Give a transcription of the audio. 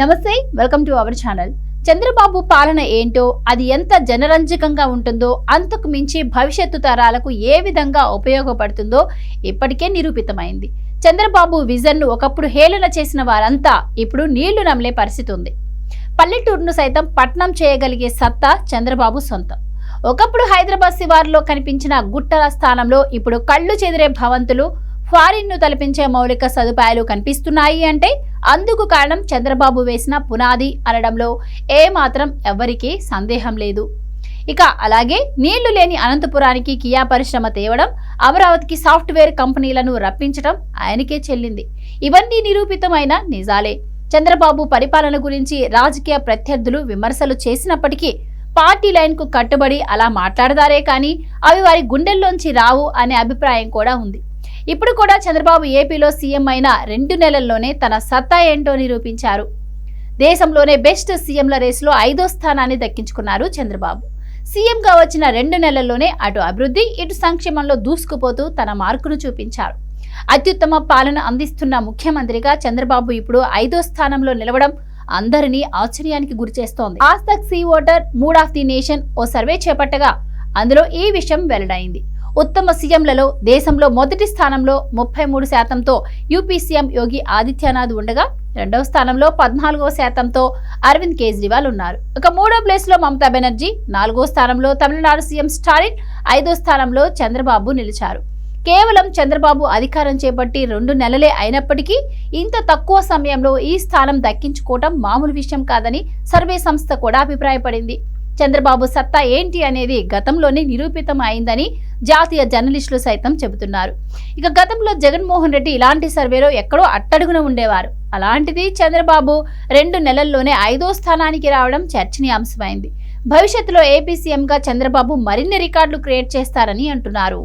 నమస్తే welcome to our channel Chandrababu పాలన ఏంటో అది ఎంత జనరంజకంగా ఉంటుందో అంతకు మించి భవిష్యత్తు తరాలకు ఏ విధంగా ఉపయోగపడుతుందో ఇప్పటికే నిరూపితమైంది. చంద్రబాబు విజన్ను ఒకప్పుడు హేళన చేసిన వారంతా ఇప్పుడు నీళ్ళు నమిలే పరిస్థితి ఉంది. పల్లెటూరును సైతం పట్నం చేయగలిగే సత్తా చంద్రబాబు సొంతం. ఒకప్పుడు హైదరాబాద్ శివారులో కనిపించిన గుట్టల స్థానంలో ఇప్పుడు కళ్ళు చెదిరే భవంతులు ఫారిన్ను తలపించే మౌలిక సదుపాయాలు కనిపిస్తున్నాయి అంటే అందుకు కారణం చంద్రబాబు వేసిన పునాది అనడంలో ఏమాత్రం ఎవ్వరికీ సందేహం లేదు. ఇక అలాగే నీళ్ళు లేని అనంతపురానికి కియా పరిశ్రమ తేవడం అమరావతికి సాఫ్ట్వేర్ కంపెనీలను రప్పించడం ఆయనకే చెల్లింది. ఇవన్నీ నిరూపితమైన నిజాలే. చంద్రబాబు పరిపాలన గురించి రాజకీయ ప్రత్యర్థులు విమర్శలు చేసినప్పటికీ పార్టీ లైన్కు కట్టుబడి అలా మాట్లాడతారే కానీ అవి వారి గుండెల్లోంచి రావు అనే అభిప్రాయం కూడా ఉంది. ఇప్పుడు కూడా చంద్రబాబు ఏపీలో సీఎం అయిన రెండు నెలల్లోనే తన సత్తా ఏంటో నిరూపించారు. దేశంలోనే బెస్ట్ సీఎంల రేసులో ఐదో స్థానాన్ని దక్కించుకున్నారు చంద్రబాబు. సీఎంగా వచ్చిన రెండు నెలల్లోనే అటు అభివృద్ధి ఇటు సంక్షేమంలో దూసుకుపోతూ తన మార్కును చూపించారు. అత్యుత్తమ పాలన అందిస్తున్న ముఖ్యమంత్రిగా చంద్రబాబు ఇప్పుడు ఐదో స్థానంలో నిలవడం అందరినీ ఆశ్చర్యానికి గురిచేస్తోంది ఆస్తక్ C voter mood of the nation oh survey చేపట్టగా అందులో ఈ విషయం వెల్లడైంది. ఉత్తమ సీఎంలలో దేశంలో మొదటి స్థానంలో ముప్పై మూడు శాతంతో యూపీ సీఎం యోగి ఆదిత్యనాథ్ ఉండగా రెండవ స్థానంలో పద్నాలుగో శాతంతో అరవింద్ కేజ్రీవాల్ ఉన్నారు. ఇక మూడో ప్లేస్లో మమతా బెనర్జీ నాలుగో స్థానంలో తమిళనాడు సీఎం స్టాలిన్ ఐదో స్థానంలో చంద్రబాబు నిలిచారు. కేవలం చంద్రబాబు అధికారం చేపట్టి రెండు నెలలే అయినప్పటికీ ఇంత తక్కువ సమయంలో ఈ స్థానం దక్కించుకోవటం మామూలు విషయం కాదని సర్వే సంస్థ కూడా అభిప్రాయపడింది. చంద్రబాబు సత్తా ఏంటి అనేది గతంలోనే నిరూపితం అయిందని జాతీయ జర్నలిస్టులు సైతం చెబుతున్నారు. ఇక గతంలో జగన్మోహన్ రెడ్డి ఇలాంటి సర్వేలో ఎక్కడో అట్టడుగున ఉండేవారు. అలాంటిది చంద్రబాబు రెండు నెలల్లోనే ఐదో స్థానానికి రావడం చర్చనీయాంశమైంది. భవిష్యత్తులో ఏపీ సీఎంగా చంద్రబాబు మరిన్ని రికార్డులు క్రియేట్ చేస్తారని అంటున్నారు.